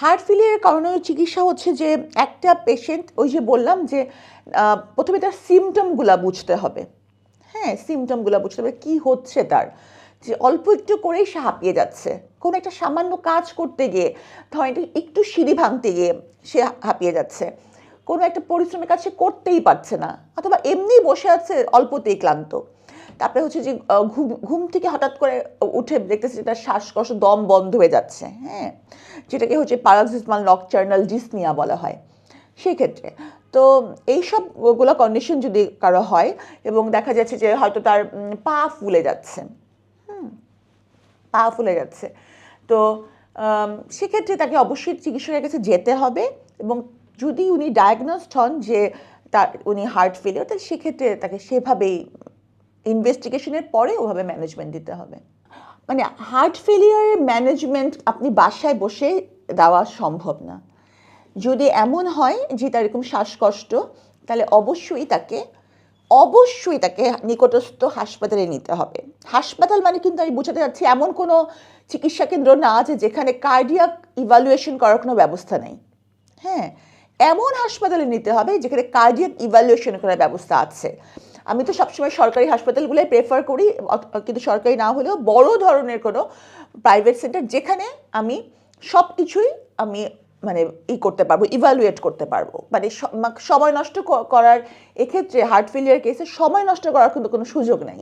Heart ফেলিয়ারের করণীয় চিকিৎসা হচ্ছে যে একটা পেশেন্ট ওই যে বললাম যে প্রথমে তার সিমটমগুলো বুঝতে হবে। হ্যাঁ সিমটমগুলো বুঝতে হবে, কী হচ্ছে তার? যে অল্প একটু করেই সে হাঁপিয়ে যাচ্ছে। কোনো একটা সামান্য কাজ করতে গিয়ে একটু- একটু সিঁড়ি ভাঙতে গিয়ে সে হাঁপিয়ে যাচ্ছে। কোনো একটা পরিশ্রমের কাজ সে করতেই পারছে না, অথবা এমনি বসে আছে অল্পতেই ক্লান্ত। তারপরে হচ্ছে যে ঘুম ঘুম থেকে হঠাৎ করে উঠে দেখতেছে যে তার শ্বাসকষ্ট দম বন্ধ হয়ে যাচ্ছে হ্যাঁ? যেটাকে হচ্ছে প্যারাক্সিসমাল নকচার্নাল ডিসনিয়া বলা হয়। সেই ক্ষেত্রে। তো এইসবগুলো কন্ডিশন যদি কারও হয় এবং দেখা যাচ্ছে যে হয়তো তার পা ফুলে যাচ্ছে পা ফুলে যাচ্ছে। তো সেক্ষেত্রে তাকে অবশ্যই চিকিৎসকের কাছে যেতে হবে এবং যদি উনি ডায়াগনোসড হন যে তার, উনি হার্ট ফেলিওর তাহলে সেক্ষেত্রে তাকে সেভাবেই ইনভেস্টিগেশনের পরে ওভাবে ম্যানেজমেন্ট দিতে হবে। মানে হার্ট ফেলিয়ারের ম্যানেজমেন্ট আপনি বাসায় বসে দেওয়া সম্ভব না। যদি এমন হয় যে তার এরকম শ্বাসকষ্ট, তাহলে অবশ্যই তাকে অবশ্যই তাকে নিকটস্থ হাসপাতালে নিতে হবে। হাসপাতাল মানে কিন্তু আমি বোঝাতে চাচ্ছি এমন কোনো চিকিৎসা কেন্দ্র না আছে যেখানে কার্ডিয়াক ইভ্যালুয়েশন করার কোনো ব্যবস্থা নেই। হ্যাঁ এমন হাসপাতালে নিতে হবে যেখানে কার্ডিয়াক ইভ্যালুয়েশন করার ব্যবস্থা আছে। আমি তো সবসময় সরকারি হাসপাতালগুলোই প্রেফার করি কিন্তু সরকারি না হলেও বড় ধরনের কোনো প্রাইভেট সেন্টার যেখানে আমি সব কিছুই আমি মানে ই করতে পারব ইভ্যালুয়েট করতে পারব। মানে সময় নষ্ট করার এক্ষেত্রে হার্ট ফেলিয়ার কেসে সময় নষ্ট করার কিন্তু কোনো সুযোগ নেই।